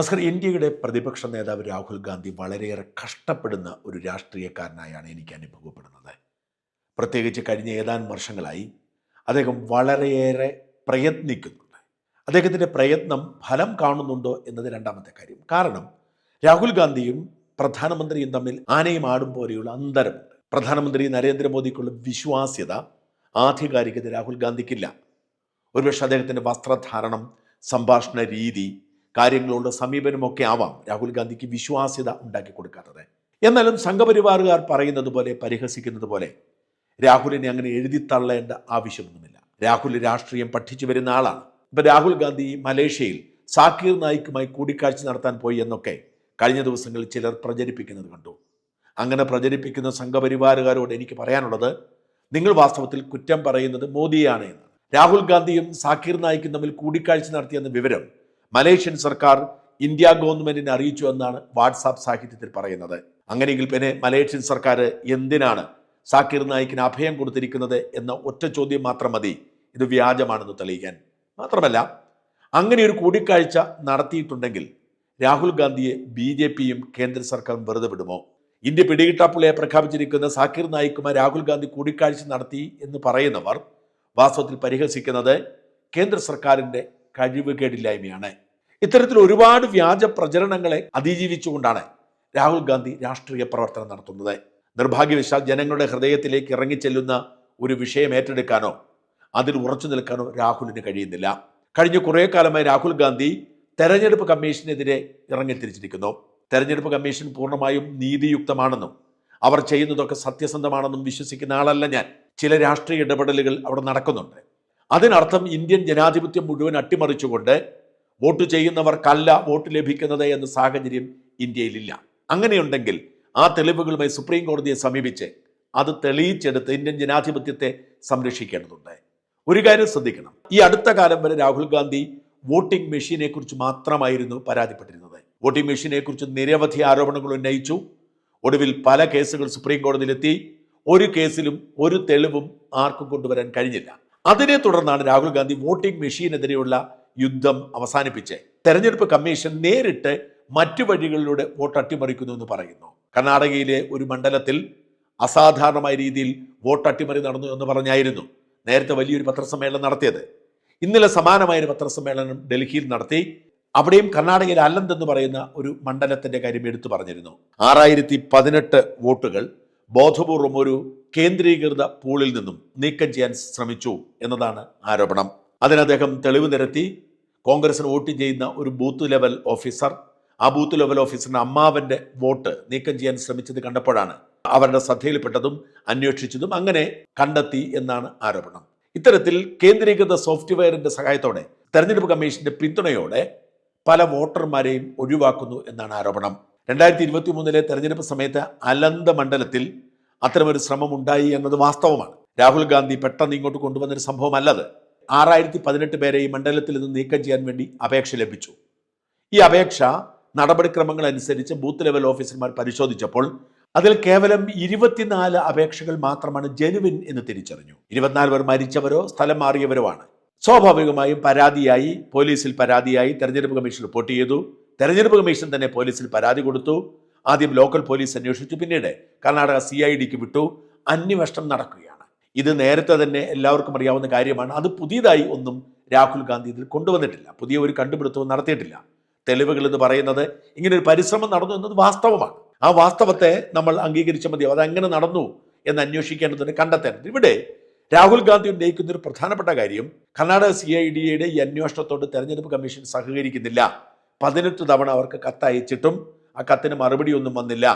നസ്കർ ഇന്ത്യയുടെ പ്രതിപക്ഷ നേതാവ് രാഹുൽ ഗാന്ധി വളരെയേറെ കഷ്ടപ്പെടുന്ന ഒരു രാഷ്ട്രീയക്കാരനായാണ് എനിക്ക് അനുഭവപ്പെടുന്നത്. പ്രത്യേകിച്ച് കഴിഞ്ഞ ഏതാനും വർഷങ്ങളായി അദ്ദേഹം വളരെയേറെ പ്രയത്നിക്കുന്നുണ്ട്. അദ്ദേഹത്തിന്റെ പ്രയത്നം ഫലം കാണുന്നുണ്ടോ എന്നത് രണ്ടാമത്തെ കാര്യം. കാരണം രാഹുൽ ഗാന്ധിയും പ്രധാനമന്ത്രിയും തമ്മിൽ ആനയും ആടും പോലെയുള്ള അന്തരമുണ്ട്. പ്രധാനമന്ത്രി നരേന്ദ്രമോദിക്കുള്ള വിശ്വാസ്യത ആധികാരികത രാഹുൽ ഗാന്ധിക്കില്ല. ഒരുപക്ഷെ അദ്ദേഹത്തിന്റെ വസ്ത്രധാരണം സംഭാഷണ രീതി കാര്യങ്ങളോട് സമീപനമൊക്കെ ആവാം. രാഹുൽ ഗാന്ധിക്ക് വിശ്വാസ്യത ഉണ്ടാക്കി കൊടുക്കാത്തത്. എന്നാലും സംഘപരിവാറുകാർ പറയുന്നത് പോലെ പരിഹസിക്കുന്നത് പോലെ രാഹുലിനെ അങ്ങനെ എഴുതിത്തള്ളേണ്ട ആവശ്യമൊന്നുമില്ല. രാഹുൽ രാഷ്ട്രീയം പഠിച്ചു വരുന്ന ആളാണ്. ഇപ്പൊ രാഹുൽ ഗാന്ധി മലേഷ്യയിൽ സാക്കീർ നായിക്കുമായി കൂടിക്കാഴ്ച നടത്താൻ പോയി എന്നൊക്കെ കഴിഞ്ഞ ദിവസങ്ങളിൽ ചിലർ പ്രചരിപ്പിക്കുന്നത് കണ്ടു. അങ്ങനെ പ്രചരിപ്പിക്കുന്ന സംഘപരിവാറുകാരോട് എനിക്ക് പറയാനുള്ളത് നിങ്ങൾ വാസ്തവത്തിൽ കുറ്റം പറയുന്നത് മോദിയാണ് എന്ന് രാഹുൽ ഗാന്ധിയും സാക്കീർ നായിക്കും തമ്മിൽ കൂടിക്കാഴ്ച നടത്തിയെന്ന വിവരം മലേഷ്യൻ സർക്കാർ ഇന്ത്യ ഗവൺമെന്റിനെ അറിയിച്ചു എന്നാണ് വാട്സാപ്പ് സാഹിത്യത്തിൽ പറയുന്നത്. അങ്ങനെയെങ്കിൽ പിന്നെ മലേഷ്യൻ സർക്കാർ എന്തിനാണ് സാക്കിർ നായിക്കിന് അഭയം കൊടുത്തിരിക്കുന്നത് എന്ന ഒറ്റ ചോദ്യം മാത്രം മതി. ഇത് വ്യാജമാണെന്ന് തെളിയിക്കാൻ. മാത്രമല്ല അങ്ങനെ ഒരു കൂടിക്കാഴ്ച നടത്തിയിട്ടുണ്ടെങ്കിൽ രാഹുൽ ഗാന്ധിയെ ബി ജെ പിയും കേന്ദ്ര സർക്കാരും വെറുതെ വിടുമോ? ഇന്ത്യ പിടികിട്ടാപ്പുള്ളിയെ പ്രഖ്യാപിച്ചിരിക്കുന്ന സാക്കിർ നായിക്കുമായി രാഹുൽ ഗാന്ധി കൂടിക്കാഴ്ച നടത്തി എന്ന് പറയുന്നവർ വാസ്തവത്തിൽ പരിഹസിക്കുന്നത് കേന്ദ്ര സർക്കാരിന്റെ കഴിവുകേടില്ലായ്മയാണ് ഇത്തരത്തിൽ ഒരുപാട് വ്യാജ പ്രചരണങ്ങളെ അതിജീവിച്ചുകൊണ്ടാണ് രാഹുൽ ഗാന്ധി രാഷ്ട്രീയ പ്രവർത്തനം നടത്തുന്നത്. നിർഭാഗ്യവശാൽ ജനങ്ങളുടെ ഹൃദയത്തിലേക്ക് ഇറങ്ങിച്ചെല്ലുന്ന ഒരു വിഷയം ഏറ്റെടുക്കാനോ അതിൽ ഉറച്ചു നിൽക്കാനോ രാഹുലിന് കഴിയുന്നില്ല. കഴിഞ്ഞ കുറേ കാലമായി രാഹുൽ ഗാന്ധി തെരഞ്ഞെടുപ്പ് കമ്മീഷനെതിരെ ഇറങ്ങിത്തിരിച്ചിരിക്കുന്നു. തെരഞ്ഞെടുപ്പ് കമ്മീഷൻ പൂർണമായും നീതിയുക്തമാണെന്നും അവർ ചെയ്യുന്നതൊക്കെ സത്യസന്ധമാണെന്നും വിശ്വസിക്കുന്ന ആളല്ല ഞാൻ. ചില രാഷ്ട്രീയ ഇടപെടലുകൾ അവിടെ നടക്കുന്നുണ്ട്. അതിനർത്ഥം ഇന്ത്യൻ ജനാധിപത്യം മുഴുവൻ അട്ടിമറിച്ചുകൊണ്ട് വോട്ട് ചെയ്യുന്നവർക്കല്ല വോട്ട് ലഭിക്കുന്നത് എന്ന സാഹചര്യം ഇന്ത്യയിലില്ല. അങ്ങനെയുണ്ടെങ്കിൽ ആ തെളിവുകളുമായി സുപ്രീം കോടതിയെ സമീപിച്ച് അത് തെളിയിച്ചെടുത്ത് ഇന്ത്യൻ ജനാധിപത്യത്തെ സംരക്ഷിക്കേണ്ടതുണ്ട്. ഒരു കാര്യം ശ്രദ്ധിക്കണം. ഈ അടുത്ത കാലം വരെ രാഹുൽ ഗാന്ധി വോട്ടിംഗ് മെഷീനെ കുറിച്ച് മാത്രമായിരുന്നു പരാതിപ്പെട്ടിരുന്നത്. വോട്ടിംഗ് മെഷീനെ കുറിച്ച് നിരവധി ആരോപണങ്ങൾ ഉന്നയിച്ചു. ഒടുവിൽ പല കേസുകൾ സുപ്രീം കോടതിയിലെത്തി. ഒരു കേസിലും ഒരു തെളിവും ആർക്കും കൊണ്ടുവരാൻ കഴിഞ്ഞില്ല. അതിനെ തുടർന്നാണ് രാഹുൽ ഗാന്ധി വോട്ടിംഗ് മെഷീനെതിരെയുള്ള യുദ്ധം അവസാനിപ്പിച്ച് തെരഞ്ഞെടുപ്പ് കമ്മീഷൻ നേരിട്ട് മറ്റു വഴികളിലൂടെ വോട്ട് അട്ടിമറിക്കുന്നു എന്ന് പറയുന്നു. കർണാടകയിലെ ഒരു മണ്ഡലത്തിൽ അസാധാരണമായ രീതിയിൽ വോട്ട് അട്ടിമറി നടന്നു എന്ന് പറഞ്ഞായിരുന്നു നേരത്തെ വലിയൊരു പത്രസമ്മേളനം നടത്തിയത്. ഇന്നലെ സമാനമായ ഒരു പത്രസമ്മേളനം ഡൽഹിയിൽ നടത്തി. അവിടെയും കർണാടകയിൽ അല്ലന്ത് എന്ന് പറയുന്ന ഒരു മണ്ഡലത്തിന്റെ കാര്യം എടുത്തു പറഞ്ഞിരുന്നു. ആറായിരത്തി പതിനെട്ട് വോട്ടുകൾ ബോധപൂർവം ഒരു കേന്ദ്രീകൃത പൂളിൽ നിന്നും നീക്കം ചെയ്യാൻ ശ്രമിച്ചു എന്നതാണ് ആരോപണം. അതിന് അദ്ദേഹം തെളിവ് നിരത്തി കോൺഗ്രസിന് വോട്ട് ചെയ്യുന്ന ഒരു ബൂത്ത് ലെവൽ ഓഫീസർ ആ ബൂത്ത് ലെവൽ ഓഫീസറിന്റെ അമ്മാവന്റെ വോട്ട് നീക്കം ചെയ്യാൻ ശ്രമിച്ചത് കണ്ടപ്പോഴാണ് അവരുടെ ശ്രദ്ധയിൽപ്പെട്ടതും അന്വേഷിച്ചതും അങ്ങനെ കണ്ടെത്തി എന്നാണ് ആരോപണം. ഇത്തരത്തിൽ കേന്ദ്രീകൃത സോഫ്റ്റ്വെയറിന്റെ സഹായത്തോടെ തെരഞ്ഞെടുപ്പ് കമ്മീഷന്റെ പിന്തുണയോടെ പല വോട്ടർമാരെയും ഒഴിവാക്കുന്നു എന്നാണ് ആരോപണം. രണ്ടായിരത്തി ഇരുപത്തി മൂന്നിലെ തെരഞ്ഞെടുപ്പ് സമയത്ത് അലന്ത മണ്ഡലത്തിൽ അത്തരമൊരു ശ്രമം ഉണ്ടായി എന്നത് വാസ്തവമാണ്. രാഹുൽ ഗാന്ധി പെട്ടെന്ന് ഇങ്ങോട്ട് കൊണ്ടുവന്നൊരു സംഭവമല്ലത്. ആറായിരത്തി പതിനെട്ട് പേരെ ഈ മണ്ഡലത്തിൽ നിന്ന് നീക്കം ചെയ്യാൻ വേണ്ടി അപേക്ഷ ലഭിച്ചു. ഈ അപേക്ഷ നടപടിക്രമങ്ങൾ അനുസരിച്ച് ബൂത്ത് ലെവൽ ഓഫീസർമാർ പരിശോധിച്ചപ്പോൾ അതിൽ കേവലം ഇരുപത്തിനാല് അപേക്ഷകൾ മാത്രമാണ് ജനുവിൻ എന്ന് തിരിച്ചറിഞ്ഞു. ഇരുപത്തിനാല് പേർ മരിച്ചവരോ സ്ഥലം മാറിയവരോ ആണ്. സ്വാഭാവികമായും പരാതിയായി പോലീസിൽ പരാതിയായി തെരഞ്ഞെടുപ്പ് കമ്മീഷൻ റിപ്പോർട്ട് ചെയ്തു. തെരഞ്ഞെടുപ്പ് കമ്മീഷൻ തന്നെ പോലീസിൽ പരാതി കൊടുത്തു. ആദ്യം ലോക്കൽ പോലീസ് അന്വേഷിച്ചു. പിന്നീട് കർണാടക സി ഐ ഡിക്ക് വിട്ടു. അന്വേഷണം നടക്കുകയാണ്. ഇത് നേരത്തെ തന്നെ എല്ലാവർക്കും അറിയാവുന്ന കാര്യമാണ്. അത് പുതിയതായി ഒന്നും രാഹുൽ ഗാന്ധി ഇതിൽ കൊണ്ടുവന്നിട്ടില്ല. പുതിയ ഒരു കണ്ടുപിടുത്തവും നടത്തിയിട്ടില്ല. തെളിവുകൾ എന്ന് പറയുന്നത് ഇങ്ങനെ ഒരു പരിശ്രമം നടന്നു എന്നത് വാസ്തവമാണ്. ആ വാസ്തവത്തെ നമ്മൾ അംഗീകരിച്ച മതിയോ? അതെങ്ങനെ നടന്നു എന്ന് അന്വേഷിക്കേണ്ടതുണ്ട് കണ്ടെത്തേണ്ടത് ഇവിടെ രാഹുൽ ഗാന്ധി ഉന്നയിക്കുന്ന ഒരു പ്രധാനപ്പെട്ട കാര്യം കർണാടക സി ഐ ഡിയുടെ ഈ അന്വേഷണത്തോട് തെരഞ്ഞെടുപ്പ് കമ്മീഷൻ സഹകരിക്കുന്നില്ല. പതിനെട്ട് തവണ അവർക്ക് കത്തയച്ചിട്ടും ആ കത്തിന് മറുപടിയൊന്നും വന്നില്ല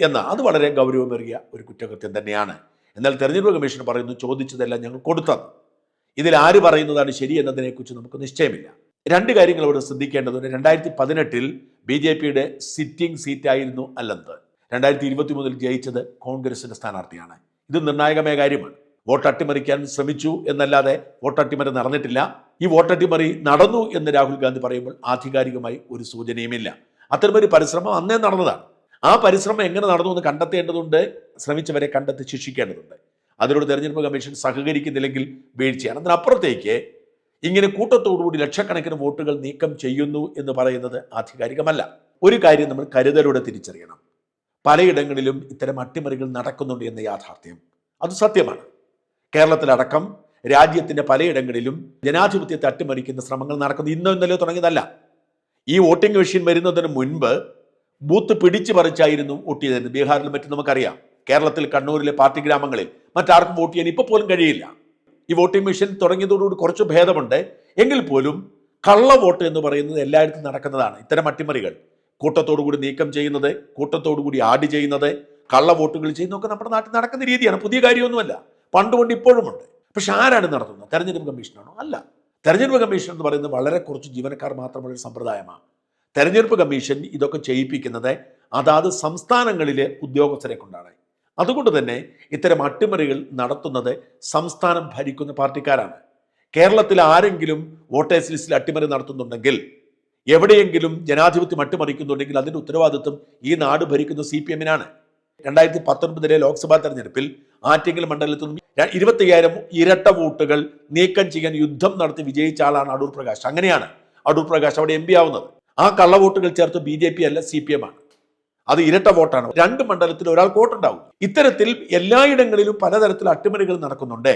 എന്ന അത് വളരെ ഗൗരവമേറിയ ഒരു കുറ്റകൃത്യം തന്നെയാണ്. എന്നാൽ തെരഞ്ഞെടുപ്പ് കമ്മീഷൻ പറയുന്നു ചോദിച്ചതെല്ലാം ഞങ്ങൾ കൊടുത്തത് ഇതിൽ ആര് പറയുന്നതാണ് ശരി എന്നതിനെക്കുറിച്ച് നമുക്ക് നിശ്ചയമില്ല. രണ്ട് കാര്യങ്ങൾ ഇവിടെ ശ്രദ്ധിക്കേണ്ടതുണ്ട്. രണ്ടായിരത്തി പതിനെട്ടിൽ ബി ജെ പിയുടെ സിറ്റിംഗ് സീറ്റായിരുന്നു അല്ലന്ത് രണ്ടായിരത്തി ഇരുപത്തി മൂന്നിൽ ജയിച്ചത് കോൺഗ്രസിന്റെ സ്ഥാനാർത്ഥിയാണ്. ഇത് നിർണായകമായ കാര്യമാണ്. വോട്ട് അട്ടിമറിക്കാൻ ശ്രമിച്ചു എന്നല്ലാതെ വോട്ട് അട്ടിമറി നടന്നിട്ടില്ല. ഈ വോട്ടട്ടിമറി നടന്നു എന്ന് രാഹുൽ ഗാന്ധി പറയുമ്പോൾ ആധികാരികമായി ഒരു സൂചനയുമില്ല. അത്തരമൊരു പരിശ്രമം അന്നേ നടന്നതാണ്. ആ പരിശ്രമം എങ്ങനെ നടന്നു എന്ന് കണ്ടെത്തേണ്ടതുണ്ട് ശ്രമിച്ചവരെ കണ്ടെത്തി ശിക്ഷിക്കേണ്ടതുണ്ട്. അതിനോട് തെരഞ്ഞെടുപ്പ് കമ്മീഷൻ സഹകരിക്കുന്നില്ലെങ്കിൽ വീഴ്ചയാണ്. അതിനപ്പുറത്തേക്ക് ഇങ്ങനെ കൂട്ടത്തോടുകൂടി ലക്ഷക്കണക്കിന് വോട്ടുകൾ നീക്കം ചെയ്യുന്നു എന്ന് പറയുന്നത് ആധികാരികമല്ല. ഒരു കാര്യം നമ്മൾ കരുതലോടെ തിരിച്ചറിയണം. പലയിടങ്ങളിലും ഇത്തരം അട്ടിമറികൾ നടക്കുന്നുണ്ട് എന്ന യാഥാർത്ഥ്യം. അത് സത്യമാണ്. കേരളത്തിലടക്കം രാജ്യത്തിന്റെ പലയിടങ്ങളിലും ജനാധിപത്യത്തെ അട്ടിമറിക്കുന്ന ശ്രമങ്ങൾ നടക്കുന്നത് ഇന്നോ ഇന്നലെയോ തുടങ്ങിയതല്ല. ഈ വോട്ടിംഗ് മെഷീൻ വരുന്നതിന് മുൻപ് ബൂത്ത് പിടിച്ചു പറിച്ചായിരുന്നു വോട്ട് ചെയ്തിരുന്നത്. ബീഹാറിലും മറ്റും നമുക്കറിയാം. കേരളത്തിൽ കണ്ണൂരിലെ പാർട്ടി ഗ്രാമങ്ങളിൽ മറ്റാർക്കും വോട്ട് ചെയ്യാൻ ഇപ്പോൾ പോലും കഴിയില്ല. ഈ വോട്ടിംഗ് മെഷീൻ തുടങ്ങിയതോടുകൂടി കുറച്ച് ഭേദമുണ്ട്. എങ്കിൽ പോലും കള്ള വോട്ട് എന്ന് പറയുന്നത് എല്ലായിടത്തും നടക്കുന്നതാണ്. ഇത്തരം അട്ടിമറികൾ കൂട്ടത്തോടുകൂടി നീക്കം ചെയ്യുന്നത് കൂട്ടത്തോടുകൂടി ആഡ് ചെയ്യുന്നത് കള്ള വോട്ടുകൾ ചെയ്യുന്നതൊക്കെ നമ്മുടെ നാട്ടിൽ നടക്കുന്ന രീതിയാണ്. പുതിയ കാര്യമൊന്നുമല്ല. പണ്ടുകൊണ്ട് ഇപ്പോഴുമുണ്ട്. പക്ഷെ ആരാണ് നടത്തുന്നത്? തെരഞ്ഞെടുപ്പ് കമ്മീഷനാണോ? അല്ല. തെരഞ്ഞെടുപ്പ് കമ്മീഷൻ എന്ന് പറയുന്നത് വളരെ കുറച്ച് ജീവനക്കാർ മാത്രമുള്ള ഒരു സമ്പ്രദായമാണ്. തെരഞ്ഞെടുപ്പ് കമ്മീഷൻ ഇതൊക്കെ ചെയ്യിപ്പിക്കുന്നത് അതാത് സംസ്ഥാനങ്ങളിലെ ഉദ്യോഗസ്ഥരെ കൊണ്ടാണ്. അതുകൊണ്ട് തന്നെ ഇത്തരം അട്ടിമറികൾ നടത്തുന്നത് സംസ്ഥാനം ഭരിക്കുന്ന പാർട്ടിക്കാരാണ്. കേരളത്തിൽ ആരെങ്കിലും വോട്ടേഴ്സ് ലിസ്റ്റിൽ അട്ടിമറി നടത്തുന്നുണ്ടെങ്കിൽ എവിടെയെങ്കിലും ജനാധിപത്യം അട്ടിമറിക്കുന്നുണ്ടെങ്കിൽ അതിന്റെ ഉത്തരവാദിത്വം ഈ നാട് ഭരിക്കുന്ന സി പി എമ്മിനാണ്. രണ്ടായിരത്തി പത്തൊൻപതിലെ ലോക്സഭാ തെരഞ്ഞെടുപ്പിൽ ആറ്റിങ്ങൽ മണ്ഡലത്തിൽ നിന്നും ഇരുപത്തയ്യായിരം ഇരട്ട വോട്ടുകൾ നീക്കം ചെയ്യാൻ യുദ്ധം നടത്തി വിജയിച്ച ആളാണ് അടൂർ പ്രകാശ്. അങ്ങനെയാണ് അടൂർ പ്രകാശ് അവിടെ എം പി ആവുന്നത്. ആ കള്ളവോട്ടുകൾ ചേർത്ത് ബി ജെ പി അല്ല സി പി എം ആണ്. അത് ഇരട്ട വോട്ടാണ്. രണ്ട് മണ്ഡലത്തിൽ ഒരാൾക്ക് വോട്ടുണ്ടാവും. ഇത്തരത്തിൽ എല്ലായിടങ്ങളിലും പലതരത്തിൽ അട്ടിമറികൾ നടക്കുന്നുണ്ട്.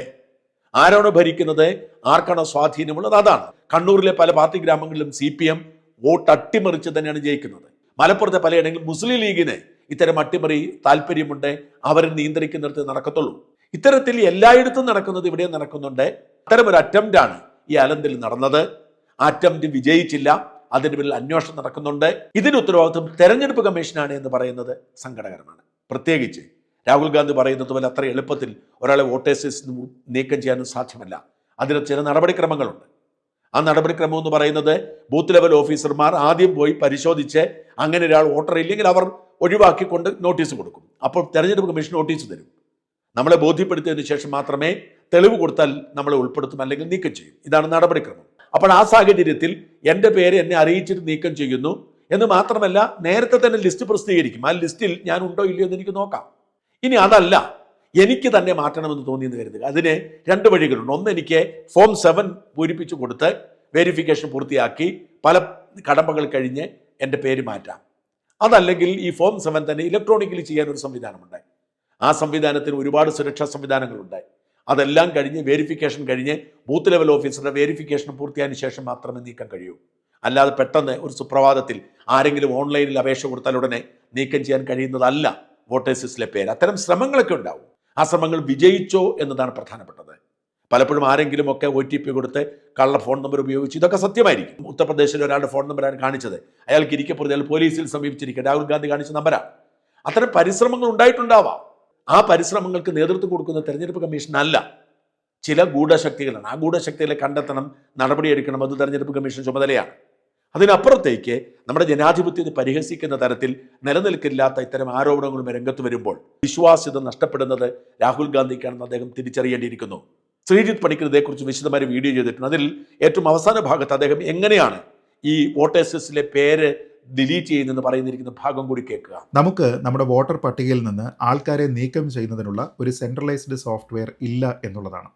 ആരാണോ ഭരിക്കുന്നത് ആർക്കാണോ സ്വാധീനമുള്ളത് അതാണ്. കണ്ണൂരിലെ പല പാർട്ടി ഗ്രാമങ്ങളിലും സി പി എം വോട്ട് അട്ടിമറിച്ച് തന്നെയാണ് ജയിക്കുന്നത്. മലപ്പുറത്തെ പലയിടങ്ങളിൽ മുസ്ലിം ലീഗിന് ഇത്തരം അട്ടിമറി താല്പര്യമുണ്ട്. അവരെ നിയന്ത്രിക്കുന്നിടത്ത് നടക്കത്തുള്ളൂ. ഇത്തരത്തിൽ എല്ലായിടത്തും നടക്കുന്നത് ഇവിടെ നടക്കുന്നുണ്ട്. അത്തരം ഒരു അറ്റംപ്റ്റ് ആണ് ഈ അലന്തിൽ നടന്നത്. ആ അറ്റംപ്റ്റ് വിജയിച്ചില്ല. അതിന് പിന്നിൽ അന്വേഷണം നടക്കുന്നുണ്ട്. ഇതിന് ഉത്തരവാദിത്വം തെരഞ്ഞെടുപ്പ് കമ്മീഷനാണ് എന്ന് പറയുന്നത് സങ്കടകരമാണ്. പ്രത്യേകിച്ച് രാഹുൽ ഗാന്ധി പറയുന്നത് പോലെ അത്ര എളുപ്പത്തിൽ ഒരാളെ വോട്ടേഴ്സ് നീക്കം ചെയ്യാനും സാധ്യമല്ല. അതിന് ചില നടപടിക്രമങ്ങളുണ്ട്. ആ നടപടിക്രമം എന്ന് പറയുന്നത് ബൂത്ത് ലെവൽ ഓഫീസർമാർ ആദ്യം പോയി പരിശോധിച്ച് അങ്ങനെ ഒരാൾ വോട്ടർ ഇല്ലെങ്കിൽ അവർ ഒഴിവാക്കിക്കൊണ്ട് നോട്ടീസ് കൊടുക്കും. അപ്പോൾ തെരഞ്ഞെടുപ്പ് കമ്മീഷൻ നോട്ടീസ് തരും. നമ്മളെ ബോധ്യപ്പെടുത്തിയതിനു ശേഷം മാത്രമേ തെളിവ് കൊടുത്താൽ നമ്മളെ ഉൾപ്പെടുത്തും അല്ലെങ്കിൽ നീക്കം ചെയ്യും. ഇതാണ് നടപടിക്രമം. അപ്പോൾ ആ സാഹചര്യത്തിൽ എന്റെ പേര് എന്നെ അറിയിച്ചിട്ട് നീക്കം ചെയ്യുന്നു എന്ന് മാത്രമല്ല നേരത്തെ തന്നെ ലിസ്റ്റ് പ്രസിദ്ധീകരിക്കും. ആ ലിസ്റ്റിൽ ഞാൻ ഉണ്ടോ ഇല്ലയോ എന്ന് എനിക്ക് നോക്കാം. ഇനി അതല്ല എനിക്ക് തന്നെ മാറ്റണമെന്ന് തോന്നിയെന്ന് കരുതുക. അതിന് രണ്ട് വഴികളുണ്ട്. ഒന്ന് എനിക്ക് ഫോം സെവൻ പൂരിപ്പിച്ചു കൊടുത്ത് വെരിഫിക്കേഷൻ പൂർത്തിയാക്കി പല കടമ്പകൾ കഴിഞ്ഞ് എന്റെ പേര് മാറ്റാം. അതല്ലെങ്കിൽ ഈ ഫോം സെവൻ തന്നെ ഇലക്ട്രോണിക്കലി ചെയ്യാൻ ഒരു സംവിധാനമുണ്ട് ആ സംവിധാനത്തിന് ഒരുപാട് സുരക്ഷാ സംവിധാനങ്ങളുണ്ടായി. അതെല്ലാം കഴിഞ്ഞ് വെരിഫിക്കേഷൻ കഴിഞ്ഞ് ബൂത്ത് ലെവൽ ഓഫീസറുടെ വെരിഫിക്കേഷൻ പൂർത്തിയായതിനു ശേഷം മാത്രമേ നീക്കം കഴിയൂ. അല്ലാതെ പെട്ടെന്ന് ഒരു സുപ്രഭാതത്തിൽ ആരെങ്കിലും ഓൺലൈനിൽ അപേക്ഷ കൊടുത്താൽ ഉടനെ നീക്കം ചെയ്യാൻ കഴിയുന്നതല്ല വോട്ടേഴ്സ് പേര്. അത്തരം ശ്രമങ്ങളൊക്കെ ഉണ്ടാവും. ആ ശ്രമങ്ങൾ വിജയിച്ചോ എന്നതാണ് പ്രധാനപ്പെട്ടത്. പലപ്പോഴും ആരെങ്കിലും ഒക്കെ ഒ ടി പി കൊടുത്ത് കള്ള ഫോൺ നമ്പർ ഉപയോഗിച്ച് ഇതൊക്കെ സത്യമായിരിക്കും. ഉത്തർപ്രദേശിലെ ഒരാളുടെ ഫോൺ നമ്പറാണ് കാണിച്ചത്. അയാൾക്ക് ഇരിക്കപ്പുറത്ത് അയാൾ പോലീസിൽ സമീപിച്ചിരിക്കുക രാഹുൽ ഗാന്ധി കാണിച്ച നമ്പരാണ് അത്തരം പരിശ്രമങ്ങൾ ഉണ്ടായിട്ടുണ്ടാവാം. ആ പരിശ്രമങ്ങൾക്ക് നേതൃത്വം കൊടുക്കുന്ന തെരഞ്ഞെടുപ്പ് കമ്മീഷൻ അല്ല. ചില ഗൂഢശക്തികളാണ്. ആ ഗൂഢശക്തികളെ കണ്ടെത്തണം നടപടിയെടുക്കണം അത് തെരഞ്ഞെടുപ്പ് കമ്മീഷൻ ചുമതലയാണ്. അതിനപ്പുറത്തേക്ക് നമ്മുടെ ജനാധിപത്യത്തെ പരിഹസിക്കുന്ന തരത്തിൽ നിലനിൽക്കില്ലാത്ത ഇത്തരം ആരോപണങ്ങളും രംഗത്ത് വരുമ്പോൾ വിശ്വാസ്യത നഷ്ടപ്പെടുന്നത് രാഹുൽ ഗാന്ധിക്കാണെന്ന് അദ്ദേഹം തിരിച്ചറിയേണ്ടിയിരിക്കുന്നു. ശ്രീജിത്ത് പണിക്കർ ഇതേക്കുറിച്ച് വിശദമായി വീഡിയോ ചെയ്തിട്ടുണ്ട്. അതിൽ ഏറ്റവും അവസാന ഭാഗത്ത് അദ്ദേഹം എങ്ങനെയാണ് ഈ വോട്ടേഴ്സിലെ പേര് ഡിലീറ്റ് ചെയ്യുന്നെന്ന് പറയുന്നിരിക്കുന്ന ഭാഗം കൂടി കേൾക്കുക. നമുക്ക് നമ്മുടെ വോട്ടർ പട്ടികയിൽ നിന്ന് ആൾക്കാരെ നീക്കം ചെയ്യുന്നതിനുള്ള ഒരു സെൻട്രലൈസ്ഡ് സോഫ്റ്റ്വെയർ ഇല്ല എന്നുള്ളതാണ്.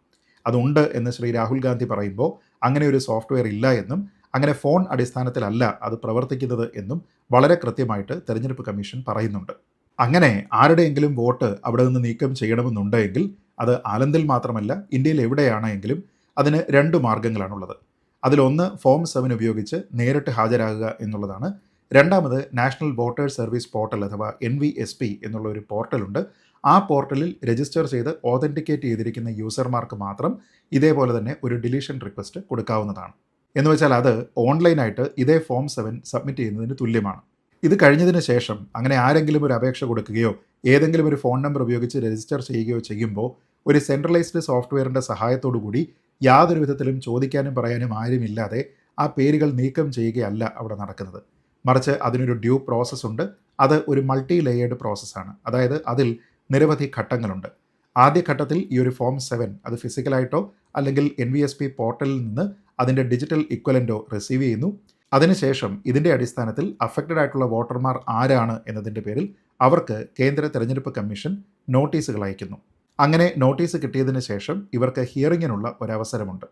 അതുണ്ട് എന്ന് ശ്രീ രാഹുൽ ഗാന്ധി പറയുമ്പോൾ അങ്ങനെ ഒരു സോഫ്റ്റ്വെയർ ഇല്ല എന്നും അങ്ങനെ ഫോൺ അടിസ്ഥാനത്തിലല്ല അത് പ്രവർത്തിക്കുന്നത് എന്നും വളരെ കൃത്യമായിട്ട് തെരഞ്ഞെടുപ്പ് കമ്മീഷൻ പറയുന്നുണ്ട്. അങ്ങനെ ആരുടെയെങ്കിലും വോട്ട് അവിടെ നിന്ന് നീക്കം ചെയ്യണമെന്നുണ്ടെങ്കിൽ അത് ആലന്തിൽ മാത്രമല്ല ഇന്ത്യയിൽ എവിടെയാണെങ്കിലും അതിന് രണ്ട് മാർഗങ്ങളാണുള്ളത്. അതിലൊന്ന് ഫോം സെവൻ ഉപയോഗിച്ച് നേരിട്ട് ഹാജരാകുക എന്നുള്ളതാണ് രണ്ടാമത് നാഷണൽ വോട്ടേഴ്സ് സർവീസ് പോർട്ടൽ അഥവാ എൻ വി എസ് പി എന്നുള്ള ഒരു പോർട്ടലുണ്ട് ആ പോർട്ടലിൽ രജിസ്റ്റർ ചെയ്ത് ഓതന്റിക്കേറ്റ് ചെയ്തിരിക്കുന്ന യൂസർമാർക്ക് മാത്രം ഇതേപോലെ തന്നെ ഒരു ഡിലീഷൻ റിക്വസ്റ്റ് കൊടുക്കാവുന്നതാണ്. എന്ന് വെച്ചാൽ അത് ഓൺലൈനായിട്ട് ഇതേ ഫോം സെവൻ സബ്മിറ്റ് ചെയ്യുന്നതിന് തുല്യമാണ്. ഇത് കഴിഞ്ഞതിന് ശേഷം അങ്ങനെ ആരെങ്കിലും ഒരു അപേക്ഷ കൊടുക്കുകയോ ഏതെങ്കിലും ഒരു ഫോൺ നമ്പർ ഉപയോഗിച്ച് രജിസ്റ്റർ ചെയ്യുകയോ ചെയ്യുമ്പോൾ ഒരു സെൻട്രലൈസ്ഡ് സോഫ്റ്റ്വെയറിന്റെ സഹായത്തോടു കൂടി യാതൊരു വിധത്തിലും ചോദിക്കാനും പറയാനും ആരുമില്ലാതെ ആ പേരുകൾ നീക്കം ചെയ്യുകയല്ല അവിടെ നടക്കുന്നത്. മറിച്ച് അതിനൊരു ഡ്യൂ പ്രോസസ്സ് ഉണ്ട്. അത് ഒരു മൾട്ടി ലെയേർഡ് പ്രോസസ്സാണ് അതായത് അതിൽ നിരവധി ഘട്ടങ്ങളുണ്ട്. ആദ്യ ഘട്ടത്തിൽ ഈ ഒരു ഫോം സെവൻ അത് ഫിസിക്കലായിട്ടോ അല്ലെങ്കിൽ എൻ വി എസ് പി പോർട്ടലിൽ നിന്ന് അതിന്റെ ഡിജിറ്റൽ ഇക്വലന്റോ റിസീവ് ചെയ്യുന്നു. അതിനുശേഷം ഇതിന്റെ അടിസ്ഥാനത്തിൽ അഫക്റ്റഡ് ആയിട്ടുള്ള വോട്ടർമാർ ആരാണ് എന്നതിന്റെ പേരിൽ അവർക്ക് കേന്ദ്ര തെരഞ്ഞെടുപ്പ് കമ്മീഷൻ നോട്ടീസുകൾ അയക്കുന്നു. അങ്ങനെ നോട്ടീസ് കിട്ടിയതിന് ശേഷം ഇവർക്ക് ഹിയറിങ്ങിനുള്ള ഒരവസരമുണ്ട്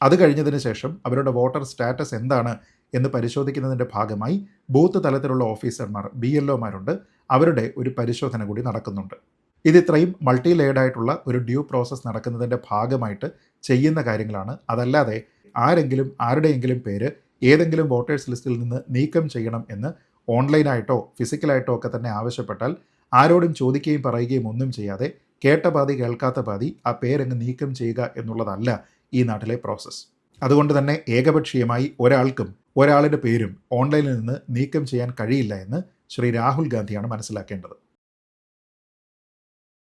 അത് കഴിഞ്ഞതിന് ശേഷം അവരുടെ വോട്ടർ സ്റ്റാറ്റസ് എന്താണ് എന്ന് പരിശോധിക്കുന്നതിന്റെ ഭാഗമായി ബൂത്ത് തലത്തിലുള്ള ഓഫീസർമാർ ബി എൽ ഒമാരുണ്ട്. അവരുടെ ഒരു പരിശോധന കൂടി നടക്കുന്നുണ്ട്. ഇത് ഇത്രയും മൾട്ടി ലെയർഡ് ആയിട്ടുള്ള ഒരു ഡ്യൂ പ്രോസസ്സ് നടക്കുന്നതിന്റെ ഭാഗമായിട്ട് ചെയ്യുന്ന കാര്യങ്ങളാണ്. അതല്ലാതെ ആരെങ്കിലും ആരുടെയെങ്കിലും പേര് ഏതെങ്കിലും വോട്ടേഴ്സ് ലിസ്റ്റിൽ നിന്ന് നീക്കം ചെയ്യണം എന്ന് ഓൺലൈനായിട്ടോ ഫിസിക്കലായിട്ടോ ഒക്കെ തന്നെ ആവശ്യപ്പെട്ടാൽ ആരോടും ചോദിക്കുകയും പറയുകയും ഒന്നും ചെയ്യാതെ കേട്ട പാതി കേൾക്കാത്ത പാതി ആ പേരങ്ങ് നീക്കം ചെയ്യുക എന്നുള്ളതല്ല ഈ നാട്ടിലെ പ്രോസസ്സ്. അതുകൊണ്ട് തന്നെ ഏകപക്ഷീയമായി ഒരാൾക്കും ഒരാളുടെ പേരും ഓൺലൈനിൽ നിന്ന് നീക്കം ചെയ്യാൻ കഴിയില്ല എന്ന് ശ്രീ രാഹുൽ ഗാന്ധിയാണ് മനസ്സിലാക്കേണ്ടത്.